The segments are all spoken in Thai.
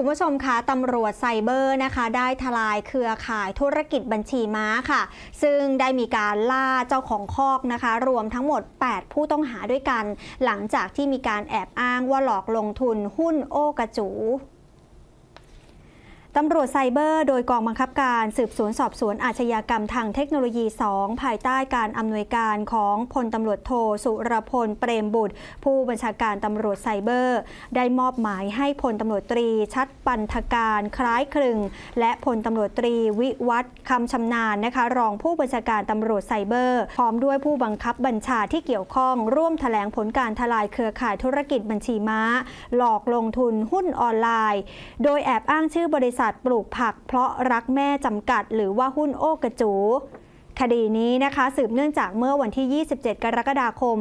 คุณผู้ชมคะตำรวจไซเบอร์นะคะได้ทลายเครือข่ายธุรกิจบัญชีม้าค่ะ ซึ่งได้มีการล่าเจ้าของคอกนะคะ รวมทั้งหมด 8 ผู้ต้องหาด้วยกัน หลังจากที่มีการแอบอ้างว่าหลอกลงทุนหุ้นโอกระจู ตำรวจไซเบอร์โดยกองบังคับการสืบสวนสอบสวนอาชญากรรมทางเทคโนโลยี 2 ภายใต้การอำนวยการของพลตำรวจโทสุรพลเปรมบุตร ผู้บัญชาการตำรวจไซเบอร์ ได้มอบหมายให้พลตำรวจตรี ชัดปันธการคล้ายคลึง และพลตำรวจตรีวิวัฒคำชำนาญนะคะ รองผู้บัญชาการตำรวจไซเบอร์ พร้อมด้วยผู้บังคับบัญชาที่เกี่ยวข้อง ร่วมแถลงผลการทลายเครือข่ายธุรกิจบัญชีม้า หลอกลงทุนหุ้นออนไลน์ โดยแอบอ้างชื่อบริษัทปลูกผัก เพราะรักแม่จำกัด หรือว่าหุ้นโอกระจู คดีนี้นะคะสืบเนื่องจากเมื่อวันที่ 27 กรกฎาคม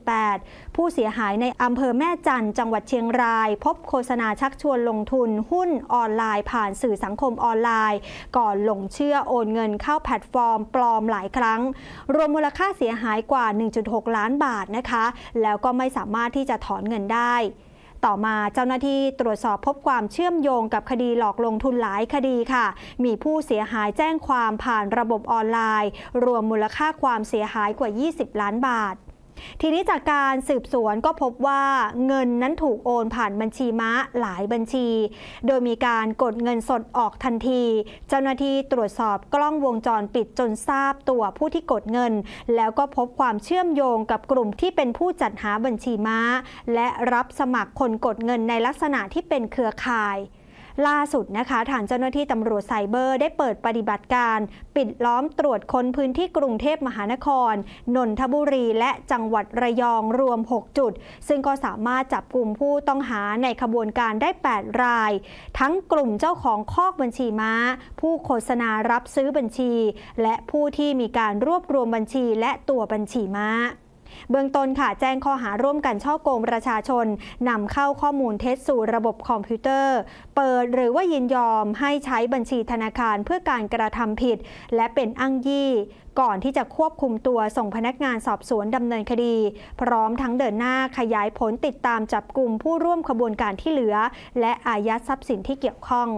2568 ผู้เสียหายในอำเภอแม่จันจังหวัดเชียงราย พบโฆษณาชักชวนลงทุนหุ้นออนไลน์ผ่านสื่อสังคมออนไลน์ ก่อนหลงเชื่อโอนเงินเข้าแพลตฟอร์ม ปลอมหลายครั้ง รวมมูลค่าเสียหายกว่า 1.6 ล้านบาทนะคะ แล้วก็ไม่สามารถที่จะถอนเงินได้ ต่อมาเจ้าหน้าที่ตรวจสอบพบความเชื่อมโยงกับคดีหลอกลงทุนหลายคดีค่ะ มีผู้เสียหายแจ้งความผ่านระบบออนไลน์ รวมมูลค่าความเสียหายกว่า 20 ล้านบาท ทีนี้จากการสืบสวนก็พบว่าเงินนั้นถูกโอนผ่านบัญชีม้าหลายบัญชี โดยมีการกดเงินสดออกทันที เจ้าหน้าที่ตรวจสอบกล้องวงจรปิดจนทราบตัวผู้ที่กดเงิน แล้วก็พบความเชื่อมโยงกับกลุ่มที่เป็นผู้จัดหาบัญชีม้า และรับสมัครคนกดเงินในลักษณะที่เป็นเครือข่าย ล่าสุดนะคะทางเจ้าหน้าที่ตำรวจไซเบอร์ได้เปิดปฏิบัติการ ปิดล้อมตรวจค้นพื้นที่กรุงเทพมหานคร นนทบุรี และจังหวัดระยองรวม 6 จุด ซึ่งก็สามารถจับกลุ่มผู้ต้องหาในขบวนการได้ 8 ราย ทั้งกลุ่มเจ้าของคอกบัญชีม้า ผู้โฆษณารับซื้อบัญชี และผู้ที่มีการรวบรวมบัญชีและตัวบัญชีม้า เบื้องต้นค่ะแจ้งข้อหาร่วมกันช่อโกงประชาชนนำเข้าข้อมูลเท็จสู่ระบบคอมพิวเตอร์ เปิดหรือว่ายินยอมให้ใช้บัญชีธนาคารเพื่อการกระทำผิด และเป็นอ้างยี่ก่อนที่จะควบคุมตัวส่งพนักงานสอบสวนดำเนินคดี พร้อมทั้งเดินหน้าขยายผลติดตามจับกลุ่มผู้ร่วมขบวนการที่เหลือ และอายัดทรัพย์สินที่เกี่ยวข้อง